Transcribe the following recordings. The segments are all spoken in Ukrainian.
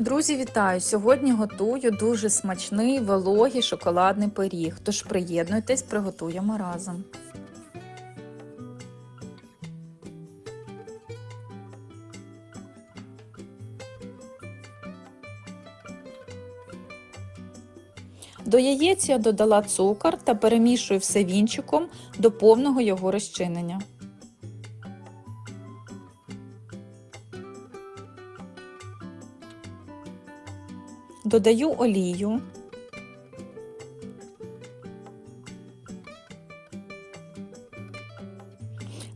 Друзі, вітаю! Сьогодні готую дуже смачний вологий шоколадний пиріг. Тож приєднуйтесь, приготуємо разом. До яєць я додала цукор та перемішую все вінчиком до повного його розчинення. Додаю олію.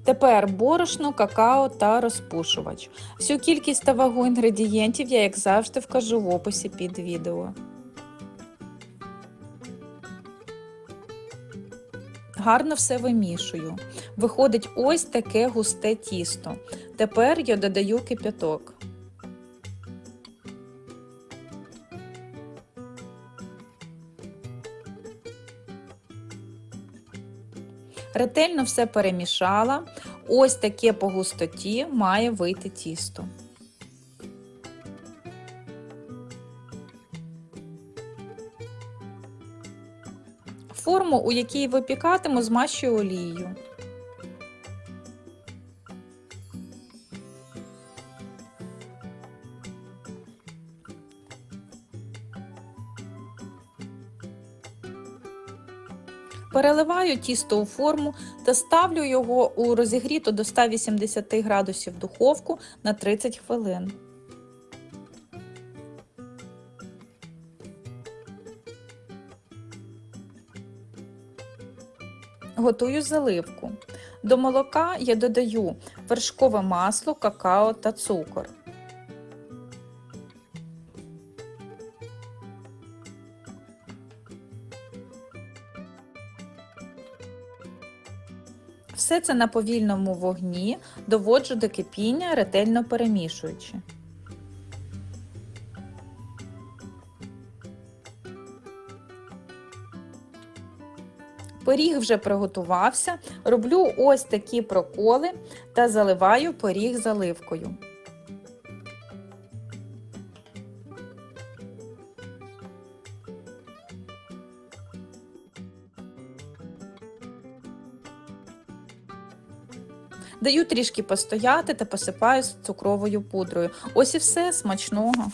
Тепер борошно, какао та розпушувач. Всю кількість та вагу інгредієнтів я, як завжди, вкажу в описі під відео. Гарно все вимішую. Виходить ось таке густе тісто. Тепер я додаю кип'яток. Ретельно все перемішала. Ось таке по густоті має вийти тісто. Форму, у якій випікатиму, змащую олією. Переливаю тісто у форму та ставлю його у розігріту до 180 градусів духовку на 30 хвилин. Готую заливку. До молока я додаю вершкове масло, какао та цукор. Все це на повільному вогні доводжу до кипіння, ретельно перемішуючи. Пиріг вже приготувався, роблю ось такі проколи та заливаю пиріг заливкою. Даю трішки постояти та посипаю цукровою пудрою. Ось і все смачного.